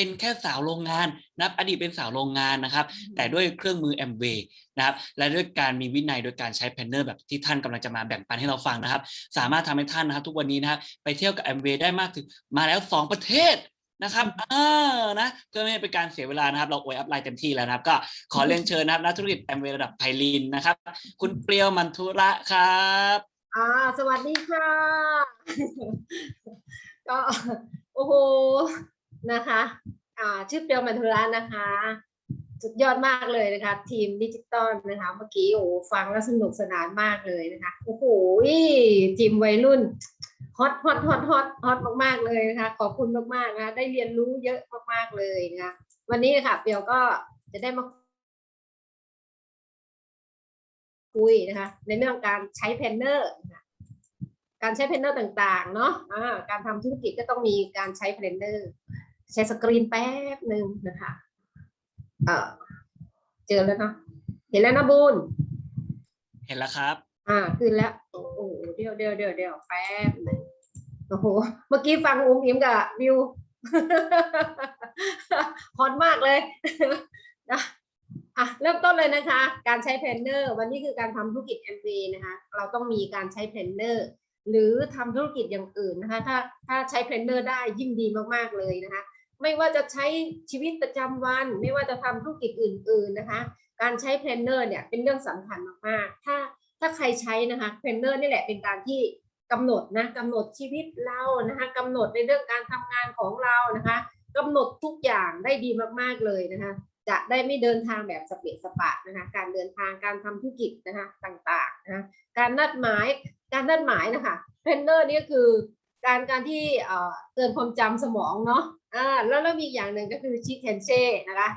เป็นแค่สาวโรงงานนะครับอดีตเป็นสาวโรงงานนะครับ แต่ด้วยเครื่องมือแอมเวนะครับและด้วยการมีวินัยโดยการใช้แพนเนอร์แบบที่ท่านกำลังจะมาแบ่งปันให้เราฟังนะครับ สามารถทำให้ท่านนะครับ ทุกวันนี้นะครับไปเที่ยวกับแอมเวได้มากถึงมาแล้ว 2 ประเทศนะครับเออนะเพื่อไม่ให้เป็นการเสียเวลานะครับ เราอวยอัพไลน์เต็มที่แล้วนะครับ ก็ขอเรียนเชิญนะครับนักธุรกิจแอมเวระดับไพลินนะครับ คุณเปรียวมันทุระครับอ่าสวัสดีค่ะ ก็โอ้โห นะคะอ่าชื่อเปียวมันธุระนะคะ สุดยอดมากเลยนะคะ ทีมดิจิตอลนะคะ เมื่อกี้โอ้ฟังแล้วสนุกสนานมากเลยนะคะโอ้โหทีมวัยรุ่นฮอตฮอตฮอตฮอตฮอตมากๆเลยนะคะขอบคุณมากๆนะคะได้เรียนรู้เยอะมากๆเลยนะคะวันนี้ค่ะเปียวก็จะได้มาคุยนะคะ ในเรื่องการใช้เพนเนอร์นะะการใช้เพนเนอร์ต่างๆ เนาะอ่าการทำธุรกิจก็ต้องมีการใช้เพนเนอร์ ใช้สกรีนแป๊บหนึ่งนะคะเออเจอแล้วเนาะเห็นแล้วนะบุญเห็นแล้วครับ อ่าขึ้นแล้วโอ้โหเดี๋ยวเดี๋ยวเดี๋ยวเดี๋ยวแป๊บหนึ่งโอ้โหเมื่อกี้ฟังอุ้มอิมกับวิวฮอตมากเลยนะอะเริ่มต้นเลยนะคะ การใช้เพนเนอร์วันนี้คือการทำธุรกิจแอมเวนะคะ เราต้องมีการใช้เพนเนอร์หรือทำธุรกิจอย่างอื่นนะคะ ถ้าถ้าใช้เพนเนอร์ได้ยิ่งดีมากๆเลยนะคะ ไม่ว่าจะใช้ชีวิตประจำวัน ไม่ว่าจะทำธุรกิจอื่น ๆนะคะ การใช้เพนเนอร์เนี่ยเป็นเรื่องสำคัญมากๆถ้าถ้าใครใช้นะคะเพนเนอร์นี่แหละเป็นการที่กำหนดนะกำหนดชีวิตเรานะคะกำหนดในเรื่องการทำงานของเรานะคะกำหนดทุกอย่างได้ดีมากๆเลยนะคะ จะได้ไม่เดินทางแบบสเปะสปะนะคะ การเดินทางการทำธุรกิจนะคะต่างๆนะคะการนัดหมายการนัดหมายนะคะเพนเนอร์นี่ก็คือการการที่เอ่อเตือนความจำสมองเนาะ อ่าแล้วแล้วมีอีกอย่างหนึ่งก็คือชิคเคนเช่นะคะ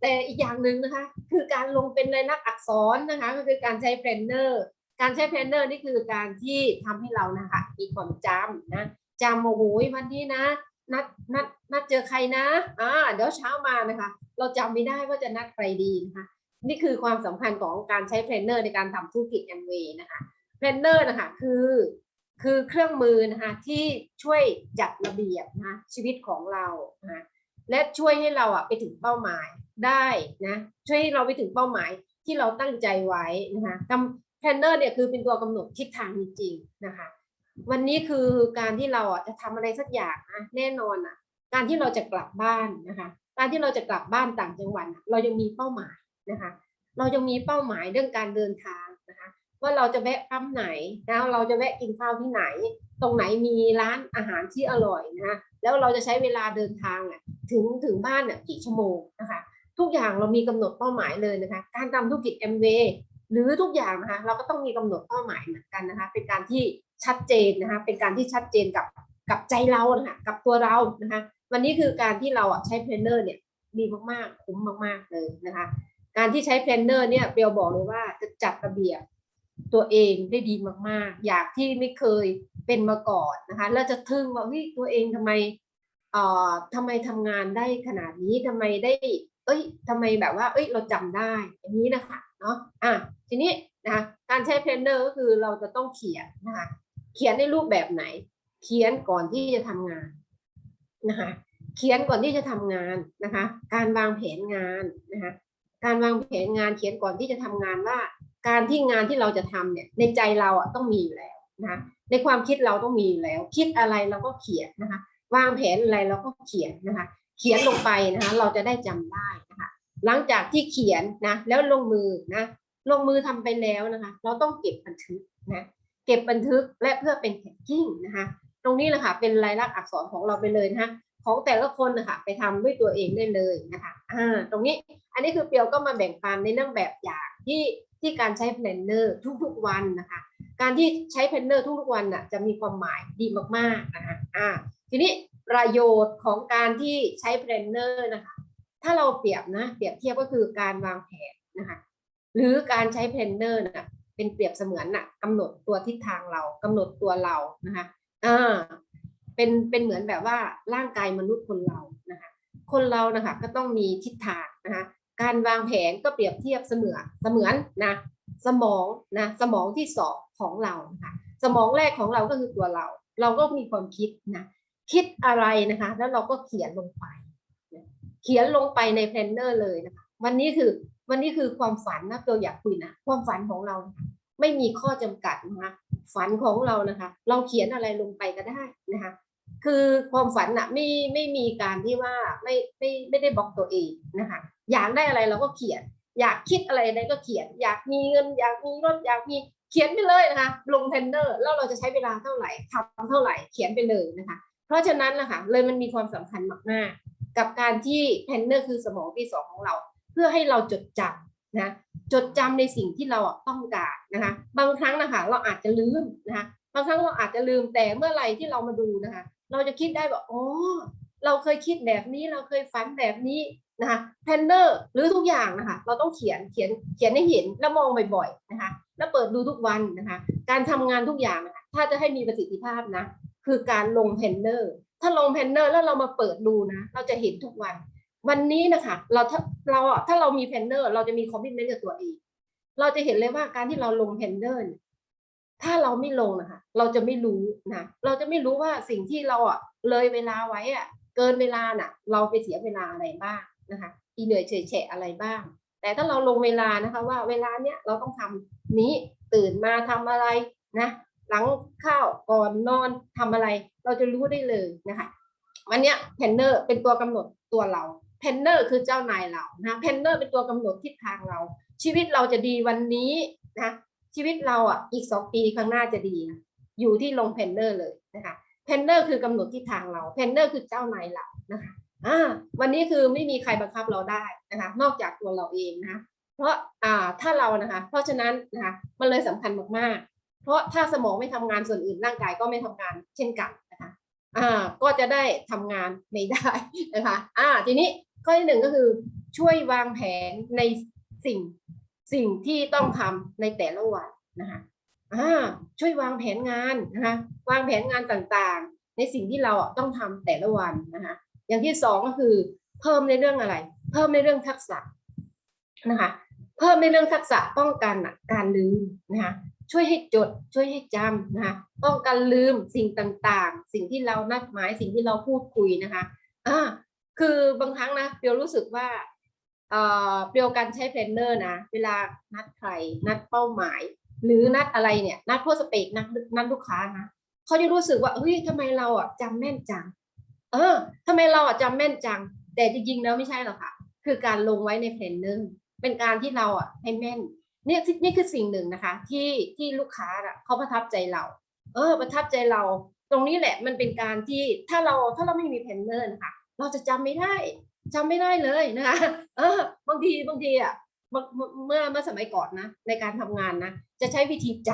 แต่อีกอย่างหนึ่งนะคะ คือการลงเป็นลายลักอักษรนะคะ ก็คือการใช้เพลนเนอร์การใช้เพลนเนอร์นี่คือการที่ทำให้เรานะคะมีความจำนะจำโอ้โหวันนี้นะนัดนัดนัดเจอใครนะอ่าเดี๋ยวเช้ามานะคะ เราจำไม่ได้ว่าจะนัดใครดีนะคะนี่คือความสำคัญของการใช้เพลนเนอร์ในการทำธุรกิจแอมเวย์นะคะเพลนเนอร์นะคะคือ คือเครื่องมือนะคะที่ช่วยจัดระเบียบนะคะชีวิตของเรานะคะและช่วยให้เราอะไปถึงเป้าหมายได้นะช่วยให้เราไปถึงเป้าหมายที่เราตั้งใจไว้นะคะกำเพนเนอร์เนี่ยคือเป็นตัวกำหนดทิศทางจริงๆนะคะ วันนี้คือการที่เราอะจะทำอะไรสักอย่างนะแน่นอนอะ การที่เราจะกลับบ้านนะคะ การที่เราจะกลับบ้านต่างจังหวัดเรายังมีเป้าหมายนะคะ เรายังมีเป้าหมายเรื่องการเดินทาง ว่าเราจะแวะปั๊มไหนนะเราจะแวะกินข้าวที่ไหน ตรงไหนมีร้านอาหารที่อร่อยนะคะแล้วเราจะใช้เวลาเดินทางอะถึงถึงบ้านอะกี่ชั่วโมงนะคะทุกอย่างเรามีกำหนดเป้าหมายเลยนะคะการทำธุรกิจแอมเวย์หรือทุกอย่างนะคะเราก็ต้องมีกำหนดเป้าหมายเหมือนกันนะคะเป็นการที่ชัดเจนนะคะเป็นการที่ชัดเจนกับกับใจเรานะคะกับตัวเรานะคะวันนี้คือการที่เราอะใช้เพลนเนอร์เนี่ยดีมากๆคุ้มมากๆเลยนะคะการที่ใช้เพลนเนอร์เนี่ยเบลบอกเลยว่าจะจัดระเบียบ ตัวเองได้ดีมากๆ อยากที่ไม่เคยเป็นมาก่อนนะคะแล้วจะทึ่งว่าเฮ้ยตัวเองทำไมเอ่อทำไมทำงานได้ขนาดนี้ทำไมได้ เอ้ยทำไมแบบว่า เอ้ยเราจำได้อย่างนี้นะคะเนาะอะทีนี้นะคะการใช้เพลนเนอร์ก็คือเราจะต้องเขียนนะคะเขียนในรูปแบบไหน เขียนก่อนที่จะทำงานนะคะเขียนก่อนที่จะทำงานนะคะ การวางแผนงานนะคะการวางแผนงานเขียนก่อนที่จะทำงานว่า การที่งานที่เราจะทำเนี่ยในใจเราอะต้องมีอยู่แล้วนะคะในความคิดเราต้องมีอยู่แล้ว คิดอะไรเราก็เขียนนะคะวางแผนอะไรเราก็เขียนนะคะ เขียนลงไปนะคะเราจะได้จำได้นะคะหลังจากที่เขียนนะแล้วลงมือนะลงมือทำไปแล้วนะคะ เราต้องเก็บบันทึกนะเก็บบันทึกและเพื่อเป็นแท็กกิ้งนะคะ ตรงนี้แหละค่ะเป็นลายลักษณ์อักษรของเราไปเลยนะคะ ของแต่ละคนนะคะไปทำด้วยตัวเองได้เลยนะคะอ่าตรงนี้อันนี้คือเปียวก็มาแบ่งปันในเรื่องแบบอย่างที่ที่การใช้แพลนเนอร์ทุกๆวันนะคะ การที่ใช้แพลนเนอร์ทุกๆวันน่ะจะมีความหมายดีมากๆนะคะอ่าทีนี้ประโยชน์ของการที่ใช้แพลนเนอร์นะคะ ถ้าเราเปรียบนะเปรียบเทียบก็คือการวางแผนนะคะ หรือการใช้เพลนเนอร์น่ะเป็นเปรียบเสมือนน่ะกำหนดตัวทิศทางเรากำหนดตัวเรานะคะอ่า เป็นเป็นเหมือนแบบว่าร่างกายมนุษย์คนเรานะคะคนเรานะคะก็ต้องมีทิศทางนะคะการวางแผนก็เปรียบเทียบเสมือนเสมือนนะสมองนะสมองที่สองของเราะคะสมองแรกของเราก็คือตัวเรา เราก็มีความคิดนะคิดอะไรนะคะ แล้วเราก็เขียนลงไปนะเขียนลงไปในแพลนเนอร์เลยนะคะวันนี้คือวันนี้คือความฝันนะเราอยากคุยนะความฝันของเรานะคะไม่มีข้อจำกัดนะคะฝันของเรานะคะ เราเขียนอะไรลงไปก็ได้นะคะ คือความฝันอะไม่ไม่มีการที่ว่าไม่ไม่ไม่ได้บล็อกตัวเองนะคะอยากได้อะไรเราก็เขียน อยากคิดอะไรใดก็เขียน อยากมีเงิน อยากมีรถอยากมีเขียนไปเลยนะคะลงเทนเนอร์แล้วเราจะใช้เวลาเท่าไหร่ทำเท่าไหร่เขียนไปเลยนะคะ เพราะฉะนั้นนะคะเลยมันมีความสำคัญมากๆกับการที่แพนเนอร์คือสมองที่สองของเรา เพื่อให้เราจดจำนะจดจำในสิ่งที่เราต้องการนะคะบางครั้งนะคะเราอาจจะลืมนะคะบางครั้งเราอาจจะลืมแต่เมื่อไหร่ที่เรามาดูนะคะ เราจะคิดได้ว่าอ๋อเราเคยคิดแบบนี้เราเคยฝันแบบนี้นะคะแพนเนอร์หรือทุกอย่างนะคะเราต้องเขียนเขียนเขียนให้เห็นแล้วมองบ่อยๆนะคะแล้วเปิดดูทุกวันนะคะการทำงานทุกอย่างนะคะถ้าจะให้มีประสิทธิภาพนะคือการลงแพนเนอร์ถ้าลงแพนเนอร์แล้วเรามาเปิดดูนะเราจะเห็นทุกวัน วันนี้นะคะเราถ้าเราถ้าเรามีแพนเนอร์เราจะมีคอมมิชเมนต์กับตัวเองเราจะเห็นเลยว่าการที่เราลงแพนเนอร์ ถ้าเราไม่ลงนะคะ เราจะไม่รู้นะ เราจะไม่รู้ว่าสิ่งที่เราอะเลยเวลาไว้อะ เกินเวลาน่ะ เราไปเสียเวลาอะไรบ้างนะคะ อีเหนื่อยเฉยแฉะอะไรบ้าง แต่ถ้าเราลงเวลานะคะว่าเวลาเนี้ยเราต้องทำนี้ตื่นมาทำอะไรนะ หลังข้าวก่อนนอนทำอะไร เราจะรู้ได้เลยนะคะวันเนี้ยแพนเนอร์เป็นตัวกำหนดตัวเราแพนเนอร์คือเจ้านายเรานะแพนเนอร์เป็นตัวกำหนดทิศทางเรา ชีวิตเราจะดีวันนี้นะ ชีวิตเราอะอีกสองปีข้างหน้าจะดี อยู่ที่ลงแพนเนอร์เลยนะคะแพนเนอร์คือกำหนดทิศทางเราแพนเนอร์คือเจ้านายเรานะคะอ่าวันนี้คือไม่มีใครบังคับเราได้นะคะ นอกจากตัวเราเองนะะเพราะอ่าถ้าเรานะคะ เพราะฉะนั้นนะคะมันเลยสำคัญมากๆ เพราะถ้าสมองไม่ทำงานส่วนอื่นร่างกายก็ไม่ทำงานเช่นกันนะคะอ่าก็จะได้ทำงานไม่ได้นะคะอ่าทีนี้ข้อที่หนึ่งก็คือช่วยวางแผนในสิ่ง สิ่งที่ต้องทำในแต่ละวันนะคะอ่าช่วยวางแผนงานนะคะวางแผนงานต่างๆ ในสิ่งที่เราต้องทำแต่ละวันนะคะอย่างที่สองก็คือเพิ่มในเรื่องอะไร เพิ่มในเรื่องทักษะนะคะเพิ่มในเรื่องทักษะป้องกันการลืมนะคะช่วยให้จดช่วยให้จำนะคะป้องกันลืมสิ่งต่างๆ สิ่งที่เรานัดหมายสิ่งที่เราพูดคุยนะคะอ่าคือบางครั้งนะเปียวรู้สึกว่า เอ่อเปียวการใช้เพลนเนอร์นะ เวลานัดใคร นัดเป้าหมาย หรือนัดอะไรเนี่ย นัดโพสเปกนัดนัดลูกค้านะเขาจะรู้สึกว่าเฮ้ยทำไมเราอะจำแม่นจัง เออทำไมเราอะจำแม่นจัง แต่จริงๆแล้วไม่ใช่หรอกค่ะ คือการลงไว้ในเพลนเนอร์เป็นการที่เราอะให้แม่นเนี่ยนี่คือสิ่งหนึ่งนะคะ ที่ที่ลูกค้าอะเขาประทับใจเรา เออ ประทับใจเรา ตรงนี้แหละมันเป็นการที่ถ้าเราถ้าเราไม่มีแพนเนอร์นะคะเราจะจำไม่ได้ จำไม่ได้เลยนะคะเออบางทีบางทีอะเมื่อเมื่อสมัยก่อนนะในการทำงานนะจะใช้วิธีจ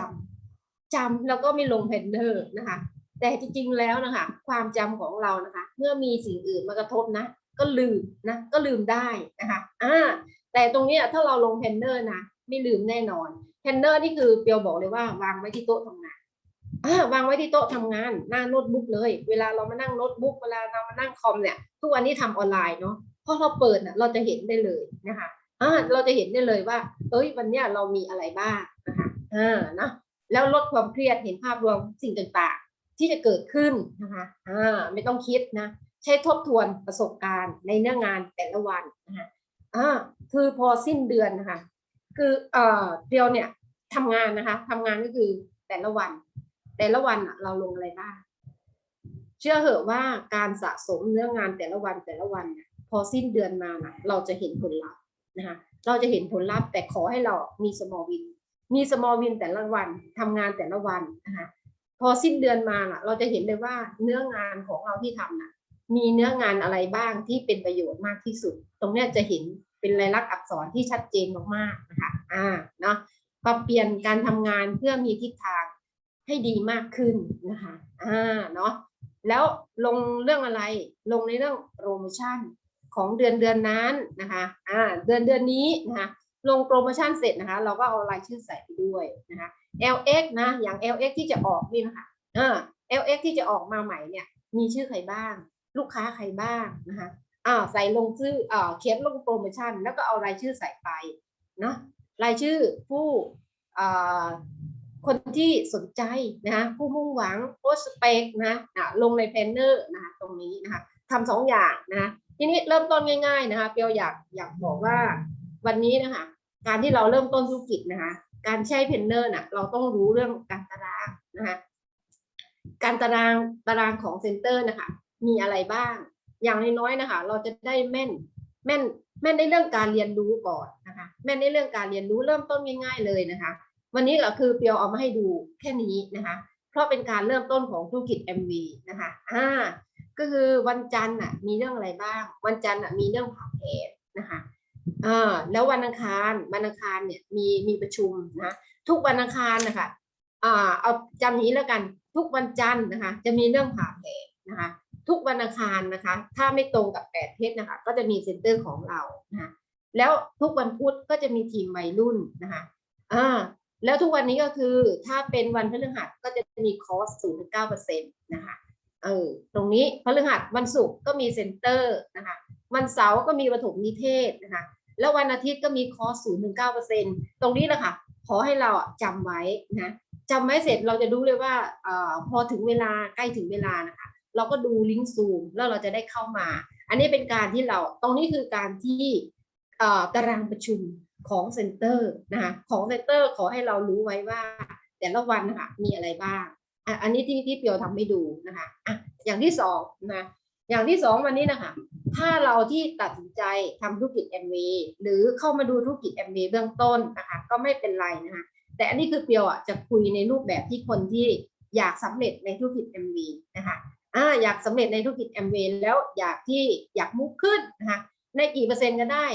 ำจำแล้วก็ไม่ลงแพนเนอร์นะคะ แต่จริงๆแล้วนะคะ ความจำของเรานะคะ เมื่อมีสิ่งอื่นมากระทบนะ ก็ลืมนะก็ลืมได้นะคะอ่าแต่ตรงนี้ถ้าเราลงแพนเนอร์นะไม่ลืมแน่นอนแพนเนอร์นี่คือเปียวบอกเลยว่าวางไว้ที่โต๊ะทำงาน วางไว้ที่โต๊ะทำงานหน้าโน้ตบุ๊กเลย เวลาเรามานั่งโน้ตบุ๊กเวลาเรามานั่งคอมเนี่ยทุกวันนี้ทำออนไลน์เนาะพอเราเปิดน่ะเราจะเห็นได้เลยนะคะอ่าเราจะเห็นได้เลยว่า เอ้ยวันเนี้ยเรามีอะไรบ้างนะคะอ่านะแล้วลดความเครียดเห็นภาพรวมสิ่งต่างๆ ที่จะเกิดขึ้นนะคะอ่าไม่ต้องคิดนะใช้ทบทวนประสบการณ์ในเนื้องานแต่ละวันนะคะอ่าคือพอสิ้นเดือนนะคะคือเอ่อเดียวเนี่ยทำงานนะคะทำงานก็คือแต่ละวัน แต่ละวันเราลงอะไรบ้างเชื่อเหอะว่าการสะสมเนื้องานแต่ละวันแต่ละวันพอสิ้นเดือนมานะเราจะเห็นผลลัพธ์นะคะเราจะเห็นผลลัพธ์ แต่ขอให้เรามี small win มี small win แต่ละวันทำงานแต่ละวันนะคะพอสิ้นเดือนมาน่ะ เราจะเห็นเลยว่าเนื้องานของเราที่ทำนะมีเนื้องานอะไรบ้างที่เป็นประโยชน์มากที่สุด ตรงนี้จะเห็นเป็นลายลักษณ์อักษรที่ชัดเจนมากๆนะคะอ่าเนาะปรับเปลี่ยนการทำงานเพื่อมีทิศทาง ให้ดีมากขึ้นนะคะอ่าเนาะแล้วลงเรื่องอะไรลงในเรื่องโปรโมชั่นของเดือนเดือนนั้นนะคะอ่าเดือนเดือนนี้นะคะลงโปรโมชั่นเสร็จนะคะเราก็เอารายชื่อใส่ไปด้วยนะคะ LX นะอย่าง LX ที่จะออกนี่นะคะเออ LX ที่จะออกมาใหม่เนี่ยมีชื่อใครบ้าง ลูกค้าใครบ้างนะคะอ่าใส่ลงชื่ออ่าเขียนลงโปรโมชั่น แล้วก็เอารายชื่อใส่ไปเนะรายชื่อผู้อ่า คนที่สนใจนะคะผู้มุ่งหวังโพสเปกนะอะลงในแพนเนอร์นะคะตรงนี้นะคะทำสองอย่างนะคะทีนี้เริ่มต้นง่าย ๆนะคะเปียวอยากอยากบอกว่าวันนี้นะคะการที่เราเริ่มต้นธุรกิจนะคะการใช้เพนเนอร์น่ะเราต้องรู้เรื่องการตารางนะคะการตารางตารางของเซ็นเตอร์นะคะมีอะไรบ้าง อย่างน้อยๆนะคะเราจะได้แม่นแม่นแม่นในเรื่องการเรียนรู้ก่อนนะคะแม่นในเรื่องการเรียนรู้เริ่มต้นง่ายๆเลยนะคะ วันนี้ก็คือเปียวเอามาให้ดูแค่นี้นะคะ เพราะเป็นการเริ่มต้นของธุรกิจ MV นะคะอ่าก็คือวันจันทร์น่ะมีเรื่องอะไรบ้าง วันจันทร์น่ะมีเรื่องผ่าแผนนะคะอ่าแล้ววันอังคารวันอังคารเนี่ยมีมีประชุมนะทุกวันอังคารนะคะอ่าเอาจำนี้แล้วกันทุกวันจันทร์นะคะ จะมีเรื่องผ่าแผนนะคะทุกวันอังคารนะคะ ถ้าไม่ตรงกับแปดเพชรนะคะ ก็จะมีเซ็นเตอร์ของเรานะะแล้วทุกวันพุธก็จะมีทีมวัยรุ่นนะคะอ่า แล้วทุกวันนี้ก็คือถ้าเป็นวันพฤหัสก็จะมีคอร์สศูนย์ถึงเก้าเปอร์เซ็นต์นะคะเออตรงนี้พฤหัสวันศุกร์ก็มีเซ็นเตอร์นะคะวันเสาร์ก็มีปฐมนิเทศนะคะแล้ววันอาทิตย์ก็มีคอร์สศูนย์ถึงเก้าเปอร์เซ็นตรงนี้แหละค่ะขอให้เราอะจำไว้นะจำไว้เสร็จเราจะรู้เลยว่าออพอถึงเวลาใกล้ถึงเวลานะคะเราก็ดูลิงก์ซูมแล้วเราจะได้เข้ามา อันนี้เป็นการที่เราตรงนี้คือการที่ตารางประชุม ของเซ็นเตอร์นะคะของเซ็นเตอร์ขอให้เรารู้ไว้ว่า แต่ละวันนะคะมีอะไรบ้างอะอันนี้ที่ที่เปียวทำให้ดูนะคะอะอย่างที่สองนะอย่างที่สองวันนี้นะคะถ้าเราที่ตัดสินใจทำธุรกิจ MV หรือเข้ามาดูธุรกิจ MV เบื้องต้นนะคะก็ไม่เป็นไรนะคะแต่อันนี้คือเปียวอะจะคุยในรูปแบบที่คนที่อยากสำเร็จในธุรกิจ MV นะคะอ่าอยากสำเร็จในธุรกิจ MV แล้วอยากที่อยากมุกขึ้นนะคะในกี่เปอร์เซ็นต์ก็ได้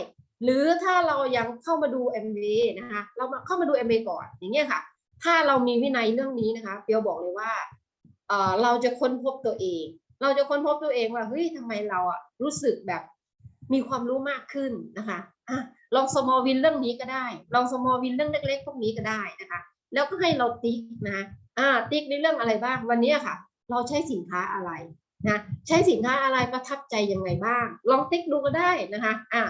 หรือถ้าเรายังเข้ามาดู MV นะคะ เรามาเข้ามาดู MV ก่อนอย่างเงี้ยค่ะ ถ้าเรามีวินัยเรื่องนี้นะคะเปียวบอกเลยว่าเออเราจะค้นพบตัวเอง เราจะค้นพบตัวเองว่าเฮ้ยทำไมเราอะรู้สึกแบบมีความรู้มากขึ้นนะคะอะลองสมอวินเรื่องนี้ก็ได้ ลองสมอวินเรื่องเล็กๆพวกนี้ก็ได้นะคะ แล้วก็ให้เราติ๊กนะอ่าติ๊กในเรื่องอะไรบ้างวันนี้ค่ะ เราใช้สินค้าอะไรนะใช้สินค้าอะไรประทับใจยังไงบ้าง ลองติ๊กดูก็ได้นะคะอ่า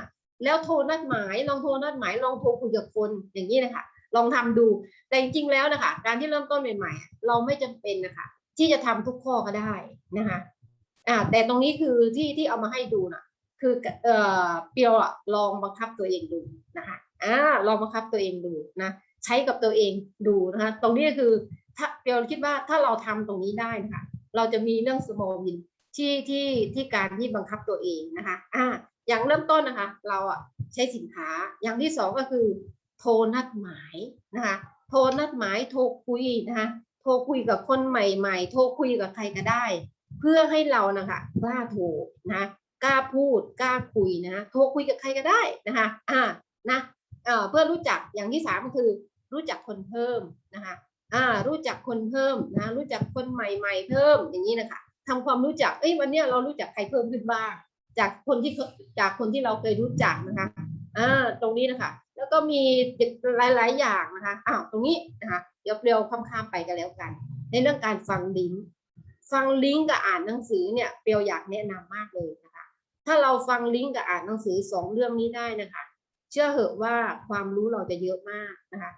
แล้วโทรนัดหมาย ลองโทรนัดหมาย ลองโทรคุยกับคนอย่างนี้นะคะ ลองทำดู แต่จริงๆแล้วนะคะ การที่เริ่มต้นใหม่ๆ เราไม่จำเป็นนะคะ ที่จะทำทุกข้อก็ได้นะคะอ่าแต่ตรงนี้คือที่ที่เอามาให้ดูนะคือเอ่อเปียวอะลองบังคับตัวเองดูนะคะอ่าลองบังคับตัวเองดูนะ ใช้กับตัวเองดูนะคะ ตรงนี้คือถ้าเปียวคิดว่าถ้าเราทำตรงนี้ได้นะคะเราจะมีเรื่อง small win ที่ที่ที่การที่บังคับตัวเองนะคะอ่า อย่างเริ่มต้นนะคะ เราอะใช้สินค้าอย่างที่สองก็คือ โทรนัดหมายนะคะโทรนัดหมายโทรคุยนะคะโทรคุยกับคนใหม่ๆ โทรคุยกับใครก็ได้ เพื่อให้เรานะคะกล้าโทรนะกล้าพูดกล้าคุยนะโทรคุยกับใครก็ได้นะคะอ่านะเอ่อเพื่อรู้จักอย่างที่สามก็คือ รู้จักคนเพิ่มนะคะอ่ารู้จักคนเพิ่มนะรู้จักคนใหม่ๆ เพิ่มอย่างนี้นะคะทำความรู้จักเอ้ยวันนี้เรารู้จักใครเพิ่มขึ้นบ้าง จากคนที่จากคนที่เราเคยรู้จักนะคะอ่าตรงนี้นะคะ แล้วก็มีหลาย ๆ อย่างนะคะอ้าวตรงนี้นะคะเดี๋ยวเร็วข้ามๆไปกันแล้วกัน ในเรื่องการฟังลิงก์ฟังลิงก์กับอ่านหนังสือเนี่ยเปียวอยากแนะนำมากเลยนะคะ ถ้าเราฟังลิงก์กับอ่านหนังสือสองเรื่องนี้ได้นะคะ เชื่อเหอะว่าความรู้เราจะเยอะมากนะคะ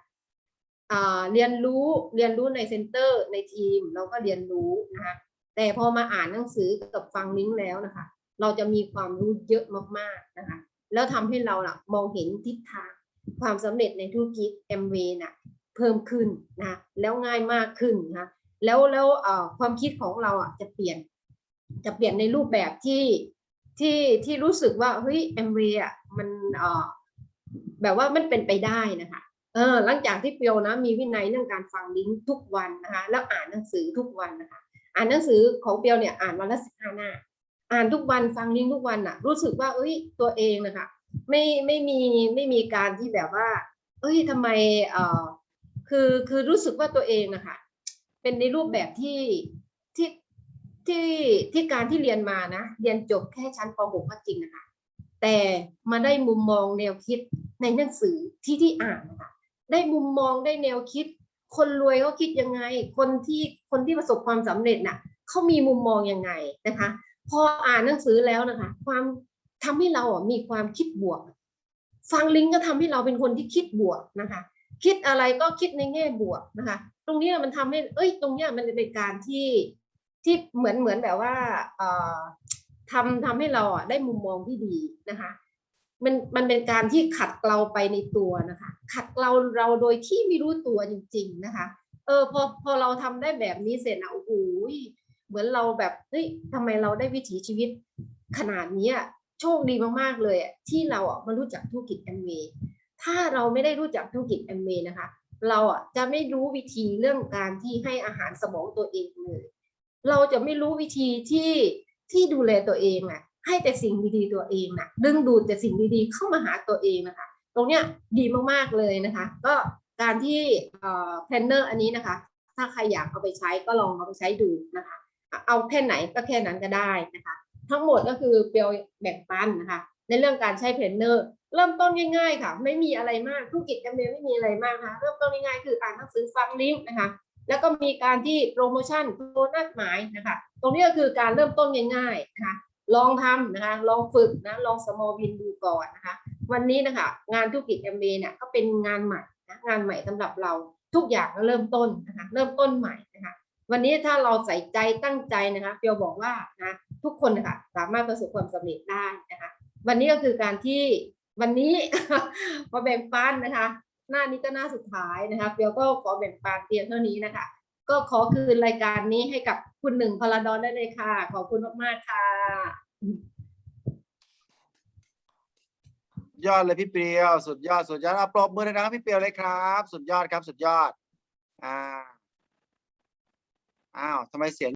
อ่าเรียนรู้เรียนรู้ในเซ็นเตอร์ในทีมเราก็เรียนรู้นะคะแต่พอมาอ่านหนังสือกับฟังลิงก์แล้วนะคะ เราจะมีความรู้เยอะมากๆนะคะแล้วทำให้เราล่ะมองเห็นทิศทางความสำเร็จในธุรกิจ MV น่ะเพิ่มขึ้นนะแล้วง่ายมากขึ้นนะแล้วแล้วเอ่อความคิดของเราอะจะเปลี่ยน จะเปลี่ยนในรูปแบบที่ที่ที่รู้สึกว่าเฮ้ย MV อะมันเอ่อแบบว่ามันเป็นไปได้นะคะเออหลังจากที่เปียวนะมีวินัยเรื่องการฟังลิงก์ทุกวันนะคะแล้วอ่านหนังสือทุกวันนะคะอ่านหนังสือของเปียวเนี่ยอ่านวันละสิบห้าหน้า อ่านทุกวันฟังลิงก์ทุกวันน่ะรู้สึกว่า เอ้ย ตัวเองนะคะ ไม่ไม่มีไม่มีการที่แบบว่า เอ้ยทำไมเอ่อคือคือรู้สึกว่าตัวเองนะคะเป็นในรูปแบบที่ที่ที่ที่การที่เรียนมานะเรียนจบแค่ชั้นป .6 ก็จริงนะคะแต่มาได้มุมมองแนวคิดในหนังสือที่ที่อ่านนะคะได้มุมมองได้แนวคิด คนรวยเขาคิดยังไง คนที่คนที่ประสบความสำเร็จน่ะเขามีมุมมองยังไงนะคะ พออ่านหนังสือแล้วนะคะ ความทำให้เราอะมีความคิดบวก ฟังลิงก์ก็ทำให้เราเป็นคนที่คิดบวกนะคะ คิดอะไรก็คิดในแง่บวกนะคะ ตรงนี้มันทำให้ เอ้ย ตรงเนี้ยมันเป็นการที่ที่เหมือนเหมือนแบบว่าเอ่อทำทำให้เราอะได้มุมมองที่ดีนะคะมันมันเป็นการที่ขัดเกลาไปในตัวนะคะ ขัดเกลาเราโดยที่ไม่รู้ตัวจริง ๆนะคะ เออพอพอเราทำได้แบบนี้เสร็จนะโอ้โห เหมือนเราแบบเฮ้ยทำไมเราได้วิถีชีวิตขนาดนี้โชคดีมากๆเลยที่เราอะมารู้จักธุรกิจแอมเวย์ถ้าเราไม่ได้รู้จักธุรกิจแอมเวย์นะคะ เราอะจะไม่รู้วิธีเรื่องการที่ให้อาหารสมองตัวเองเลย เราจะไม่รู้วิธีที่ที่ดูแลตัวเองอะให้แต่สิ่งดีๆตัวเองน่ะดึงดูดแต่สิ่งดีๆเข้ามาหาตัวเองนะคะ ตรงเนี้ยดีมากๆเลยนะคะ ก็การที่แพลนเนอร์อันนี้นะคะ ถ้าใครอยากเอาไปใช้ก็ลองเอาไปใช้ดูนะคะ เอาแค่ไหนก็แค่นั้นก็ได้นะคะ ทั้งหมดก็คือเปียวแบ่งปันนะคะ ในเรื่องการใช้เพนเนอร์ เริ่มต้นง่าย ๆ ค่ะ ไม่มีอะไรมากธุรกิจจำเป็นไม่มีอะไรมากนะคะ เริ่มต้นง่ายๆคืออ่านหนังสือฟังลิงก์นะคะ แล้วก็มีการที่โปรโมชั่นโปรนัดหมายนะคะ ตรงนี้ก็คือการเริ่มต้นง่ายๆนะคะลองทำนะคะ ลองฝึกนะ ลองสมอลบินดูก่อนนะคะ วันนี้นะคะ งานธุรกิจเอ็มบีเนี่ยก็เป็นงานใหม่นะ งานใหม่สำหรับเราทุกอย่างก็เริ่มต้นนะคะ เริ่มต้นใหม่นะคะ วันนี้ถ้าเราใส่ใจตั้งใจนะคะเปียวบอกว่านะทุกคนนะคะสามารถประสบความสำเร็จได้นะคะวันนี้ก็คือการที่วันนี้มาแบ่งปันนะคะ หน้านี้ก็หน้าสุดท้ายนะคะเปียวก็ขอแบ่งปันเพียงเท่านี้นะคะ ก็ขอคืนรายการนี้ให้กับคุณหนึ่งพลาดอนได้เลยค่ะ ขอบคุณมากๆค่ะ ยอดเลยพี่เปียว สุดยอดสุดยอดเอาปรบมือเลยนะครับพี่เปียวเลยครับ สุดยอดครับ สุดยอดอ่า อ้าวทำไมเสียง